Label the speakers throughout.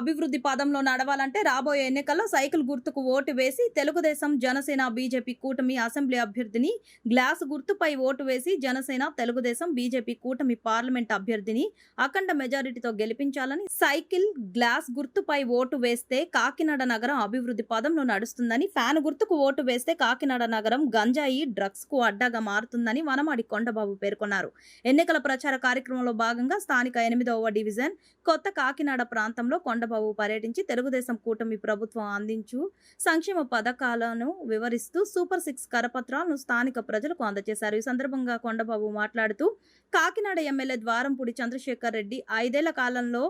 Speaker 1: అభివృద్ధి పదంలో నడవాలంటే రాబోయే ఎన్నికల్లో సైకిల్ గుర్తుకు ఓటు వేసి తెలుగుదేశం జనసేన బీజేపీ కూటమి అసెంబ్లీ అభ్యర్థిని గ్లాస్ గుర్తుపై ఓటు వేసి జనసేన తెలుగుదేశం బీజేపీ కూటమి పార్లమెంట్ అభ్యర్థిని అఖండ మెజారిటీతో గెలిపించాలని సైకిల్ గ్లాస్ గుర్తుపై ఓటు వేస్తే కాకినాడ నగరం అభివృద్ధి పదంలో నడుస్తుందని ఫ్యాన్ గుర్తుకు ఓటు వేస్తే కాకినాడ నగరం గంజాయి డ్రగ్స్కు అడ్డాగా మారుతుందని వనమాడి కొండబాబు పేర్కొన్నారు. ఎన్నికల ప్రచార కార్యక్రమంలో భాగంగా స్థానిక ఎనిమిదవ డివిజన్ కొత్త కాకినాడ ప్రాంతంలో కొండ చంద్రబాబు పర్యటించి తెలుగుదేశం కూటమి ప్రభుత్వం అందించు సంక్షేమ పథకాలను వివరిస్తూ సూపర్ సిక్స్ కరపత్రాలను స్థానిక ప్రజలకు అందజేశారు. ఈ సందర్భంగా కొండబాబు మాట్లాడుతూ కాకినాడ ఎమ్మెల్యే ద్వారంపూడి చంద్రశేఖర్ రెడ్డి ఐదేళ్ళ కాలంలో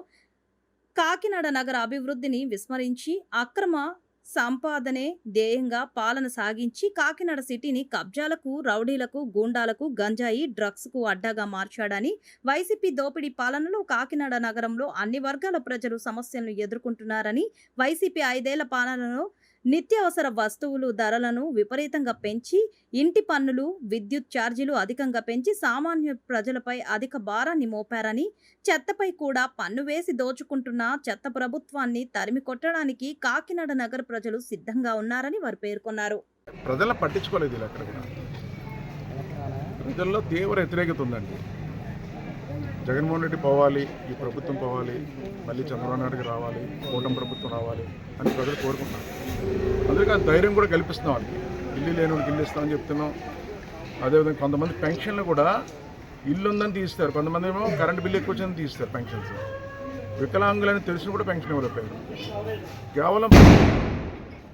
Speaker 1: కాకినాడ నగర అభివృద్ధిని విస్మరించి అక్రమ సంపాదనే ధ్యేయంగా పాలన సాగించి కాకినాడ సిటీని కబ్జాలకు రౌడీలకు గూండాలకు గంజాయి డ్రగ్స్కు అడ్డాగా మార్చాడని వైసీపీ దోపిడీ పాలనలో కాకినాడ నగరంలో అన్ని వర్గాల ప్రజలు సమస్యలను ఎదుర్కొంటున్నారని వైసీపీ ఐదేళ్ళ పాలనలో నిత్యావసర వస్తువులు ధరలను విపరీతంగా పెంచి ఇంటి పన్నులు విద్యుత్ ఛార్జీలు అధికంగా పెంచి సామాన్య ప్రజలపై అధిక భారాన్ని మోపారని చెత్తపై కూడా పన్ను వేసి దోచుకుంటున్న చెత్త ప్రభుత్వాన్ని తరిమి కొట్టడానికి కాకినాడ నగర ప్రజలు సిద్ధంగా ఉన్నారని వారు పేర్కొన్నారు.
Speaker 2: ప్రజల పట్టించుకోలేదు వీళ్ళు ప్రజల్లో తీవ్ర వ్యతిరేకత ఉందండి. జగన్మోహన్ రెడ్డి పోవాలి ఈ ప్రభుత్వం పోవాలి మళ్ళీ చంద్రబాబు నాయుడుకి రావాలి కూటమి ప్రభుత్వం రావాలి అని ప్రజలు కోరుకుంటున్నారు. అందుకే ధైర్యం కూడా కల్పిస్తున్నాం వాళ్ళకి. ఇల్లు లేని వాళ్ళకి ఇల్లు ఇస్తామని చెప్తున్నాం. అదేవిధంగా కొంతమంది పెన్షన్లు కూడా ఇల్లు ఉందని తీస్తారు. కొంతమంది ఏమో కరెంట్ బిల్లు ఎక్కువ వచ్చిందని తీస్తారు పెన్షన్స్. వికలాంగులని తెలిసిన కూడా పెన్షన్ ఇవ్వలేకపోయారు కేవలం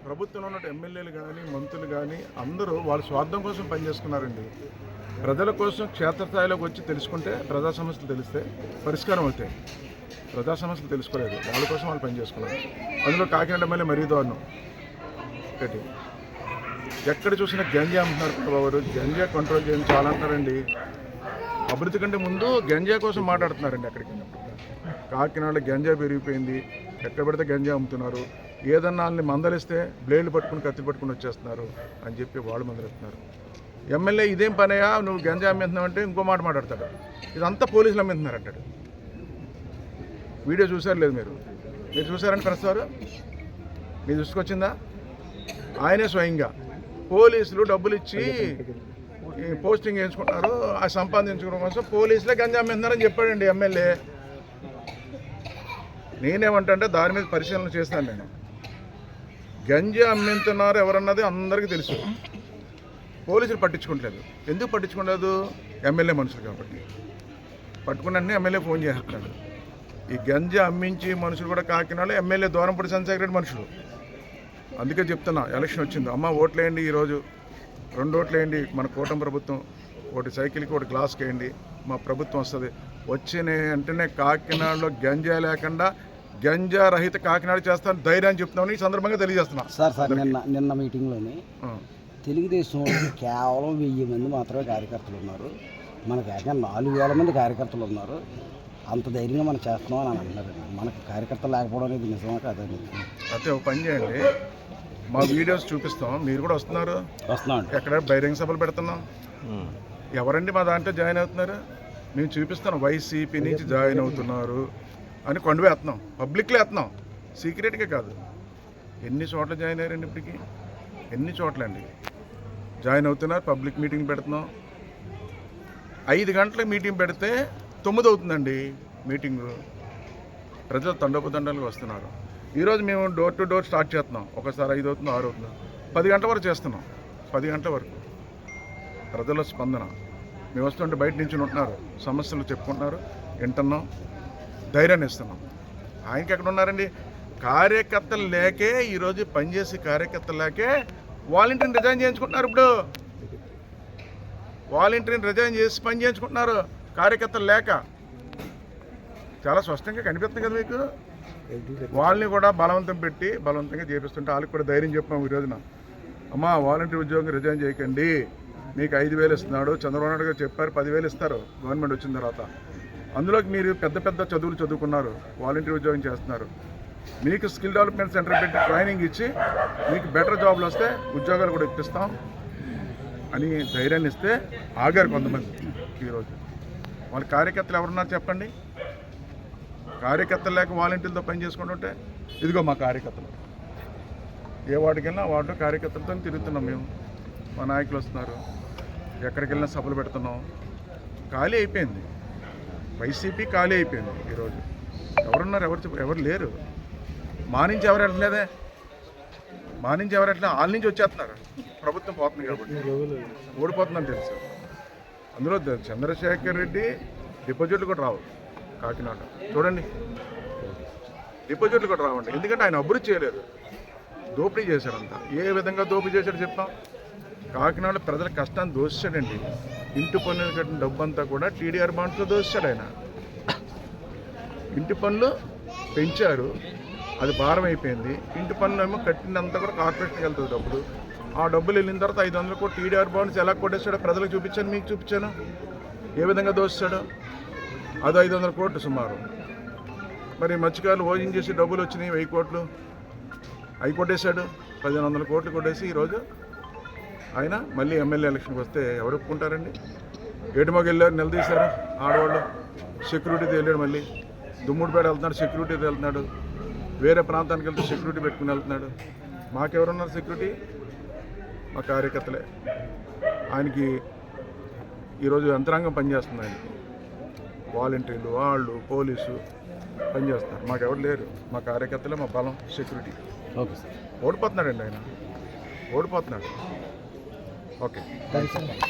Speaker 2: ప్రభుత్వంలో ఉన్న ఎమ్మెల్యేలు కానీ మంత్రులు కానీ అందరూ వాళ్ళ స్వార్థం కోసం పనిచేసుకున్నారండి ప్రజల కోసం క్షేత్రస్థాయిలోకి వచ్చి తెలుసుకుంటే ప్రజా సమస్యలు తెలిస్తే పరిష్కారం అవుతాయి. ప్రజా సమస్యలు తెలుసుకోలేదు. వాళ్ళ కోసం వాళ్ళు పనిచేసుకున్నారు అందులో కాకినాడ ఎమ్మెల్యే మరీ దారుణం ఒకటి ఎక్కడ చూసినా గంజా అంటున్నారు బాబు గంజా కంట్రోల్ చేయండి చాలా అంటారండి. అభివృద్ధి కంటే ముందు గంజా కోసం మాట్లాడుతున్నారండి అక్కడికి కాకినాడలో గంజా పెరిగిపోయింది. ఎక్కడ పడితే గంజా అమ్ముతున్నారు. ఏదన్నా వాళ్ళని మందలిస్తే బ్లేడ్లు పట్టుకుని కత్తి పట్టుకుని వచ్చేస్తున్నారు అని చెప్పి వాళ్ళు మందలిస్తున్నారు. ఎమ్మెల్యే ఇదేం పనయా నువ్వు గంజా అమ్మేస్తున్నావు అంటే ఇంకో మాట మాట్లాడతాడు. ఇదంతా పోలీసులు అమ్మేస్తున్నారు అంటాడు వీడియో చూసారు లేదు మీరు? మీరు చూసారని ప్రస్తారు మీ దృష్టికి వచ్చిందా? ఆయనే స్వయంగా. పోలీసులు డబ్బులు ఇచ్చి పోస్టింగ్ వేయించుకుంటున్నారు ఆ సంపాదించుకోవడం కోసం పోలీసులే గంజా అమ్మేస్తున్నారని చెప్పాడండి ఎమ్మెల్యే. నేనేమంటే దాని మీద పరిశీలన చేస్తాను నేను. గంజా అమ్మింతున్నారు ఎవరన్నది అందరికీ తెలుసు. పోలీసులు పట్టించుకుంటలేదు. ఎందుకు పట్టించుకోలేదు ఎమ్మెల్యే మనుషులు కాబట్టి. పట్టుకున్న ఎమ్మెల్యే ఫోన్ చేస్తున్నాడు ఈ గంజా అమ్మించి మనుషులు కూడా కాకినాడ ఎమ్మెల్యే దూరంపూడి చంద్రశేఖర రెడ్డి మనుషులు. అందుకే చెప్తున్నా ఎలక్షన్ వచ్చింది. అమ్మ ఓట్లేయండి ఈరోజు. రెండు ఓట్లేయండి మన కూటమి ప్రభుత్వం. ఒకటి సైకిల్కి ఒకటి గ్లాస్కి వేయండి. మా ప్రభుత్వం వస్తుంది. వచ్చిన వెంటనే కాకినాడలో గంజా లేకుండా గంజా రహిత కాకినాడ చేస్తాను ధైర్యాన్ని చెప్తున్నామని ఈ సందర్భంగా తెలియజేస్తున్నా.
Speaker 3: సార్ సార్ నిన్న నిన్న మీటింగ్లోని. తెలుగుదేశం కేవలం వెయ్యి మంది మాత్రమే కార్యకర్తలు ఉన్నారు. మనకి ఏకంగా నాలుగు వేల మంది కార్యకర్తలు ఉన్నారు. అంత ధైర్యంగా మనం చేస్తున్నాం అని అంటున్నారండి. మనకి కార్యకర్తలు లేకపోవడం అనేది నిజమా కాదండి
Speaker 2: అయితే ఒక పని చేయండి. మా వీడియోస్ చూపిస్తాం. మీరు కూడా వస్తున్నారు?
Speaker 3: వస్తున్నాం
Speaker 2: ఎక్కడ బహిరంగ సభలు పెడుతున్నాం? ఎవరండి మా దాంట్లో జాయిన్ అవుతున్నారు? మేము చూపిస్తాం. వైసీపీ నుంచి జాయిన్ అవుతున్నారు అని కొండ వేస్తున్నాం. పబ్లిక్లో వేస్తున్నాం. సీక్రెట్గా కాదు. ఎన్ని చోట్ల జాయిన్ అయ్యారండి ఇప్పటికి? ఎన్ని చోట్ల అండి జాయిన్ అవుతున్నారు. పబ్లిక్ మీటింగ్ పెడుతున్నాం. ఐదు గంటలకు మీటింగ్ పెడితే తొమ్మిది అవుతుందండి మీటింగు. ప్రజలు తండోపదండలుగా వస్తున్నారు. ఈరోజు మేము డోర్ టు డోర్ స్టార్ట్ చేస్తున్నాం. ఒకసారి ఐదు అవుతుంది ఆరు అవుతుంది పది గంటల వరకు చేస్తున్నాం. పది గంటల వరకు. ప్రజల స్పందన. మేము వస్తుంటే బయట నుంచి ఉంటున్నారు. సమస్యలు చెప్పుకుంటున్నారు. వింటున్నాం. ధైర్యాన్ని ఇస్తున్నాం. ఆయనకి ఎక్కడ ఉన్నారండి? కార్యకర్తలు లేకే ఈరోజు పనిచేసే కార్యకర్తలు లేకే వాలంటీర్ని రిజైన్ చేయించుకుంటున్నారు ఇప్పుడు. వాలంటీర్ని రిజైన్ చేసి పని చేయించుకుంటున్నారు. కార్యకర్తలు లేక చాలా స్పష్టంగా కనిపిస్తుంది కదా మీకు? వాళ్ళని కూడా బలవంతం పెట్టి బలవంతంగా చేపిస్తుంటే వాళ్ళకి కూడా ధైర్యం చెప్పాము ఈ రోజున. అమ్మా వాలంటీర్ ఉద్యోగం రిజైన్ చేయకండి. మీకు ఐదు వేలు ఇస్తున్నాడు. చంద్రబాబు నాయుడు గారు చెప్పారు పదివేలు ఇస్తారు. గవర్నమెంట్ వచ్చిన తర్వాత. అందులోకి మీరు పెద్ద పెద్ద చదువులు చదువుకున్నారు. వాలంటీర్ ఉద్యోగం చేస్తున్నారు. మీకు స్కిల్ డెవలప్మెంట్ సెంటర్ పెట్టి ట్రైనింగ్ ఇచ్చి మీకు బెటర్ జాబ్లు వస్తే ఉద్యోగాలు కూడా ఇప్పిస్తాం అని ధైర్యాన్ని ఇస్తే ఆగారు కొంతమంది ఈరోజు వాళ్ళ కార్యకర్తలు ఎవరున్నారు చెప్పండి? కార్యకర్తలు లేక వాలంటీర్లతో పని చేసుకుంటుంటే ఇదిగో మా కార్యకర్తలు. ఏ వాటికి వెళ్ళినా వాటిలో కార్యకర్తలతో తిరుగుతున్నాం మేము. మా నాయకులు వస్తున్నారు. ఎక్కడికి వెళ్ళినా సభలు పెడుతున్నాం. ఖాళీ అయిపోయింది. వైసీపీ ఖాళీ అయిపోయింది ఈరోజు. ఎవరున్నారు? ఎవరు ఎవరు లేరు. మా నుంచి ఎవరు వెళ్ళలేదే? మా నుంచి ఎవరు వెళ్ళినా వాళ్ళ నుంచి వచ్చేస్తున్నారు. ప్రభుత్వం పోతుంది కాబట్టి. ఓడిపోతుందని తెలుసు. అందులో చంద్రశేఖర్ రెడ్డి డిపాజిట్లు కూడా రావు. కాకినాడ. చూడండి. డిపాజిట్లు కూడా రావండి. ఎందుకంటే ఆయన అభివృద్ధి చేయలేదు. దోపిడీ చేశాడంతా ఏ విధంగా దోపిడీ చేశాడు చెప్తాం? కాకినాడ ప్రజల కష్టాన్ని దోషాడండి ఇంటి పన్నులు కట్టిన డబ్బంతా కూడా టీడీఆర్ బాండ్స్లో దోషాడు ఆయన. ఇంటి పనులు పెంచారు. అది భారం అయిపోయింది ఇంటి పన్ను ఏమో కట్టినంతా కూడా కార్పొరేషన్కి వెళ్తుంది డబ్బులు. ఆ డబ్బులు వెళ్ళిన తర్వాత ఐదు వందలు కూడా టీడీఆర్ బాండ్స్ ఎలా కొట్టేస్తాడో ప్రజలకు చూపించాను మీకు చూపించాను. ఏ విధంగా దోస్తాడో? అది ఐదు వందల కోట్లు సుమారు. మరి మత్స్యకారులు భోజనం చేసి డబ్బులు వచ్చినాయి వెయ్యి కోట్లు. అవి కొట్టేశాడు. పదిహేను వందల కోట్లు కొట్టేసి ఈరోజు ఆయన మళ్ళీ ఎమ్మెల్యే ఎలక్షన్కి వస్తే ఎవరు ఒప్పుకుంటారండి? ఏడుమగ వెళ్ళారు నిలదీశారు ఆడవాళ్ళు. సెక్యూరిటీతో వెళ్ళాడు మళ్ళీ. దుమ్ముడిపేట వెళ్తున్నాడు సెక్యూరిటీతో వెళ్తున్నాడు. వేరే ప్రాంతానికి వెళ్తే సెక్యూరిటీ పెట్టుకుని వెళ్తున్నాడు. మాకెవరున్నారు సెక్యూరిటీ మా కార్యకర్తలే. ఆయనకి ఈరోజు యంత్రాంగం పనిచేస్తుంది ఆయనకి. వాలంటీర్లు వాళ్ళు పోలీసు పనిచేస్తున్నారు మాకెవరు లేరు. మా కార్యకర్తలే మా బలం సెక్యూరిటీ
Speaker 3: ఓకే సార్.
Speaker 2: ఓడిపోతున్నాడండి ఆయన. ఓడిపోతున్నాడు. ఓకే.
Speaker 3: Thank you